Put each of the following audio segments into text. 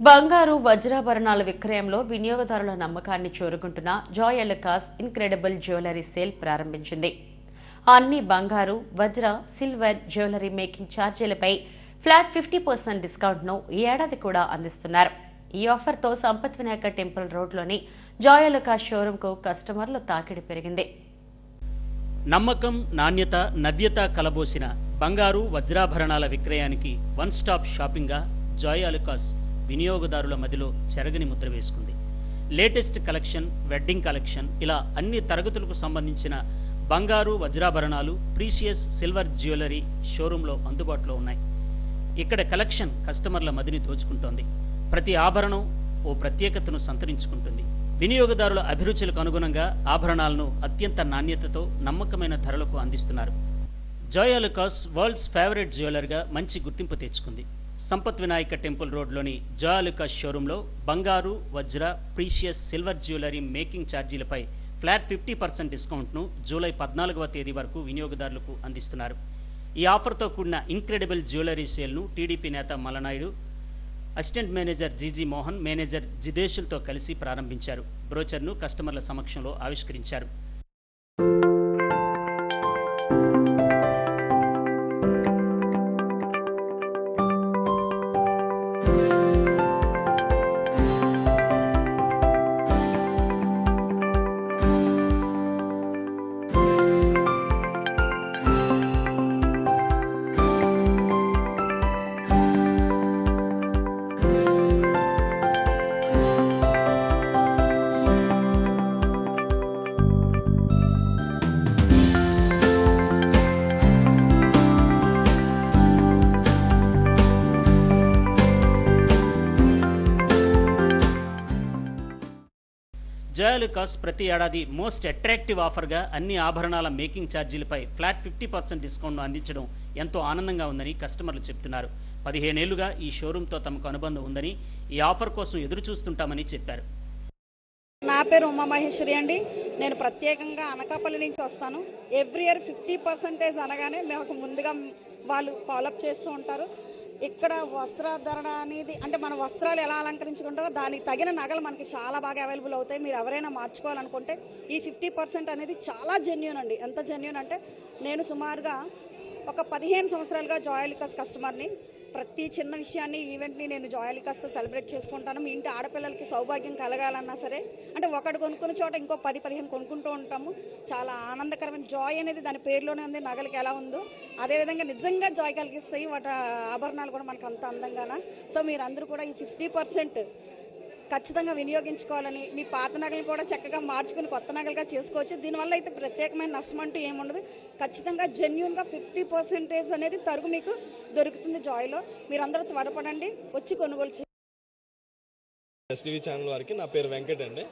బంగారు వజ్రాభరణాల విక్రయంలో వినియోగదారుల నమ్మకాన్ని చూరుకుంటున్న Joy Alukkas incredible jewellery sale ప్రారంభించింది. అన్ని బంగారు వజ్ర సిల్వర్ జ్యువెలరీ మేకింగ్ ఛార్జీలపై ఫ్లాట్ ఫిఫ్టీ పర్సెంట్ డిస్కౌంట్ను ఈ ఏడాది కూడా అందిస్తున్నారు. ఈ ఆఫర్తో సంపత్ వినాయక టెంపుల్ రోడ్లోని జాయ్ ఎలకాస్ షోరూంకు కస్టమర్ల తాకిడి పెరిగింది. నమ్మకం నాణ్యత నవ్యత కలబోసిన బంగారు వజ్రాభరణాల విక్రయానికి వన్ స్టాప్ షాపింగ్గా జాయ్ అలుకాస్ వినియోగదారుల మదిలో చెరగని ముద్ర వేసుకుంది. లేటెస్ట్ కలెక్షన్ వెడ్డింగ్ కలెక్షన్ ఇలా అన్ని తరగతులకు సంబంధించిన బంగారు వజ్రాభరణాలు ప్రీషియస్ సిల్వర్ జ్యువెలరీ షోరూంలో అందుబాటులో ఉన్నాయి. ఇక్కడ కలెక్షన్ కస్టమర్ల మదిని దోచుకుంటోంది. ప్రతి ఆభరణం ఓ ప్రత్యేకతను సంతరించుకుంటుంది. వినియోగదారుల అభిరుచులకు అనుగుణంగా ఆభరణాలను అత్యంత నాణ్యతతో నమ్మకమైన ధరలకు అందిస్తున్నారు. జోయాలుకాస్ వరల్డ్స్ ఫేవరెట్ జ్యువెలర్గా మంచి గుర్తింపు తెచ్చుకుంది. సంపత్ వినాయక టెంపుల్ రోడ్లోని జయాలుకా షోరూంలో బంగారు వజ్ర ప్రీషియస్ సిల్వర్ జ్యువెలరీ మేకింగ్ ఛార్జీలపై ఫ్లాట్ ఫిఫ్టీ పర్సెంట్ డిస్కౌంట్ను జూలై పద్నాలుగవ తేదీ వరకు వినియోగదారులకు అందిస్తున్నారు. ఈ ఆఫర్తో కూడిన ఇంక్రెడిబుల్ జ్యువెలరీ సేల్ను టీడీపీ నేత Malanaidu assistant manager GG Mohan manager జిదేశులతో కలిసి ప్రారంభించారు. బ్రోచర్ను కస్టమర్ల సమక్షంలో ఆవిష్కరించారు. జయలుకాస్ ప్రతి ఏడాది మోస్ట్ అట్రాక్టివ్ ఆఫర్గా అన్ని ఆభరణాల మేకింగ్ ఛార్జీలపై ఫ్లాట్ ఫిఫ్టీ పర్సెంట్ డిస్కౌంట్ను అందించడం ఎంతో ఆనందంగా ఉందని కస్టమర్లు చెప్తున్నారు. పదిహేనేళ్ళుగా ఈ షోరూంతో తమకు అనుబంధం ఉందని ఈ ఆఫర్ కోసం ఎదురు చూస్తుంటామని చెప్పారు. నా పేరు ఉమా మహేశ్వరి అండి. నేను ప్రత్యేకంగా అనకాపల్లి నుంచి వస్తాను. ఎవ్రీ ఇయర్ ఫిఫ్టీ పర్సెంటేజ్ అనగానే మాకు ముందుగా వాళ్ళు ఫాలోఅప్ చేస్తూ ఉంటారు. ఇక్కడ వస్త్రధరణ అనేది అంటే మన వస్త్రాలు ఎలా అలంకరించుకుంటారో దానికి తగిన నగలు మనకి చాలా బాగా అవైలబుల్ అవుతాయి. మీరు ఎవరైనా మార్చుకోవాలనుకుంటే ఈ ఫిఫ్టీ పర్సెంట్ అనేది చాలా జెన్యున్ అండి. ఎంత జెన్యున్ అంటే నేను సుమారుగా ఒక పదిహేను సంవత్సరాలుగా జాయలికాస్ కస్టమర్ని ప్రతి చిన్న విషయాన్ని ఈవెంట్ని నేను జాయలికాస్తో సెలబ్రేట్ చేసుకుంటాను. మీ ఇంటి ఆడపిల్లలకి సౌభాగ్యం కలగాలన్నా సరే అంటే ఒకటి కొనుక్కున్న చోట ఇంకో పది పదిహేను కొనుక్కుంటూ ఉంటాము. చాలా ఆనందకరమైన జాయ్ అనేది దాని పేరులోనే ఉంది నగలకి ఎలా ఉందో. అదేవిధంగా నిజంగా జాయ్ కలిగిస్తాయి వాటి ఆభరణాలు కూడా మనకు అంత అందంగాన. సో మీరందరూ కూడా ఈ ఫిఫ్టీ పర్సెంట్ ఖచ్చితంగా వినియోగించుకోవాలని మీ పాత నగలు కూడా చక్కగా మార్చుకుని కొత్త నగలుగా చేసుకోవచ్చు. దీనివల్ల అయితే ప్రత్యేకమైన నష్టం అంటూ ఏముండదు ఖచ్చితంగా జెన్యున్గా ఫిఫ్టీ పర్సెంటేజ్ అనేది తరుగు మీకు దొరుకుతుంది జాయ్లో. మీరందరూ త్వరపడండి. వచ్చి కొనుగోలు చేయండి. ఎస్టీవీ ఛానల్ వారికి నా పేరు వెంకట్ అండి.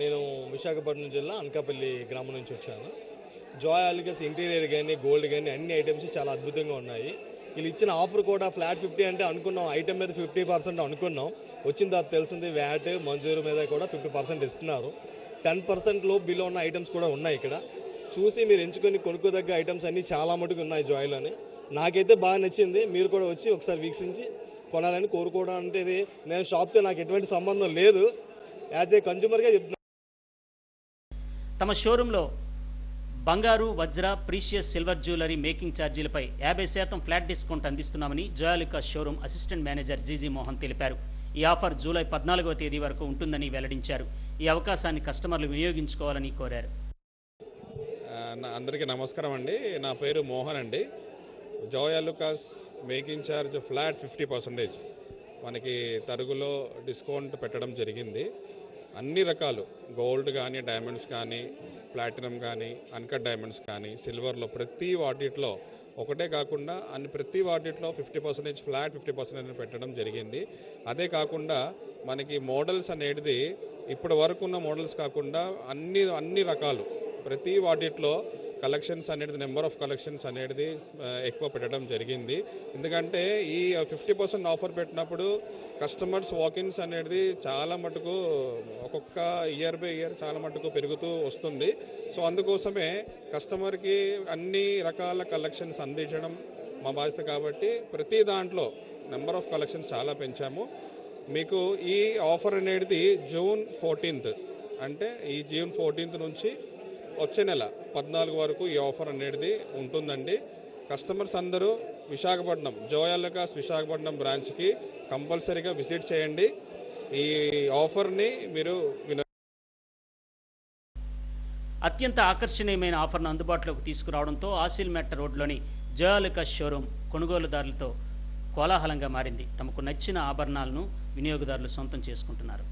నేను విశాఖపట్నం జిల్లా అనకాపల్లి గ్రామం నుంచి వచ్చాను. జాయ్ ఆలికస్ ఇంటీరియర్ కానీ గోల్డ్ కానీ అన్ని ఐటమ్స్ చాలా అద్భుతంగా ఉన్నాయి. వీళ్ళు ఇచ్చిన ఆఫర్ కూడా ఫ్లాట్ ఫిఫ్టీ అంటే అనుకున్నాం. ఐటమ్ మీద ఫిఫ్టీ పర్సెంట్ అనుకున్నాం. వచ్చిన తర్వాత తెలిసింది వ్యాట్ మంజూరు మీద కూడా ఫిఫ్టీ పర్సెంట్ ఇస్తున్నారు. టెన్ పర్సెంట్లో బిలో ఉన్న ఐటమ్స్ కూడా ఉన్నాయి ఇక్కడ. చూసి మీరు ఎంచుకొని కొనుక్కోదగ్గ ఐటమ్స్ అన్నీ చాలా మటుకు ఉన్నాయి జాయ్లోని నాకైతే బాగా నచ్చింది. మీరు కూడా వచ్చి ఒకసారి వీక్షించి కొనాలని కోరుకోవడం అంటే ఇది. నేను షాప్తో నాకు ఎటువంటి సంబంధం లేదు. యాజ్ ఏ కన్జ్యూమర్గా చెప్తున్నాను తమ షోరూంలో బంగారు వజ్ర ప్రీషియస్ సిల్వర్ జ్యువెలరీ మేకింగ్ ఛార్జీలపై యాభై శాతం ఫ్లాట్ డిస్కౌంట్ అందిస్తున్నామని Joyalukkas showroom assistant manager GG Mohan తెలిపారు. ఈ ఆఫర్ జూలై పద్నాలుగవ తేదీ వరకు ఉంటుందని వెల్లడించారు. ఈ అవకాశాన్ని కస్టమర్లు వినియోగించుకోవాలని కోరారు. అందరికీ నమస్కారం అండి. నా పేరు మోహన్ అండి. Joyalukkas making charge flat fifty percentage. మనకి తరుగులో డిస్కౌంట్ పెట్టడం జరిగింది. అన్ని రకాలు. గోల్డ్ కానీ డైమండ్స్ కానీ ప్లాటినం కానీ అన్కట్ డైమండ్స్ కానీ సిల్వర్లో ప్రతి వాటిట్లో ఒకటే కాకుండా అన్ని ప్రతి వాటిట్లో fifty percentage flat fifty percentage పెట్టడం జరిగింది. అదే కాకుండా మనకి మోడల్స్ అనేది ఇప్పటి వరకు ఉన్న మోడల్స్ కాకుండా అన్ని అన్ని రకాలు. ప్రతి వాటిట్లో కలెక్షన్స్ అనేది నెంబర్ ఆఫ్ కలెక్షన్స్ అనేది ఎక్కువ పెట్టడం జరిగింది. ఎందుకంటే ఈ ఫిఫ్టీ పర్సెంట్ ఆఫర్ పెట్టినప్పుడు కస్టమర్స్ వాకిన్స్ అనేది చాలా మటుకు ఒక్కొక్క ఇయర్ బై ఇయర్ చాలా మటుకు పెరుగుతూ వస్తుంది. సో అందుకోసమే కస్టమర్కి అన్ని రకాల కలెక్షన్స్ అందించడం మా బాధ్యత కాబట్టి ప్రతి దాంట్లో నెంబర్ ఆఫ్ కలెక్షన్స్ చాలా పెంచాము. మీకు ఈ ఆఫర్ అనేది జూన్ ఫోర్టీన్త్. అంటే ఈ జూన్ ఫోర్టీన్త్ నుంచి వచ్చే నెల పద్నాలుగు వరకు ఈ ఆఫర్ అనేది ఉంటుందండి. కస్టమర్స్ అందరూ విశాఖపట్నం జోయాలకాస్ విశాఖపట్నం బ్రాంచ్కి కంపల్సరీగా విజిట్ చేయండి. ఈ ఆఫర్ని మీరు విన అత్యంత ఆకర్షణీయమైన ఆఫర్ను అందుబాటులోకి తీసుకురావడంతో ఆసిల్ మెట్ట రోడ్లోని జయాలికాస్ షోరూం కొనుగోలుదారులతో కోలాహలంగా మారింది. తమకు నచ్చిన ఆభరణాలను వినియోగదారులు సొంతం చేసుకుంటున్నారు.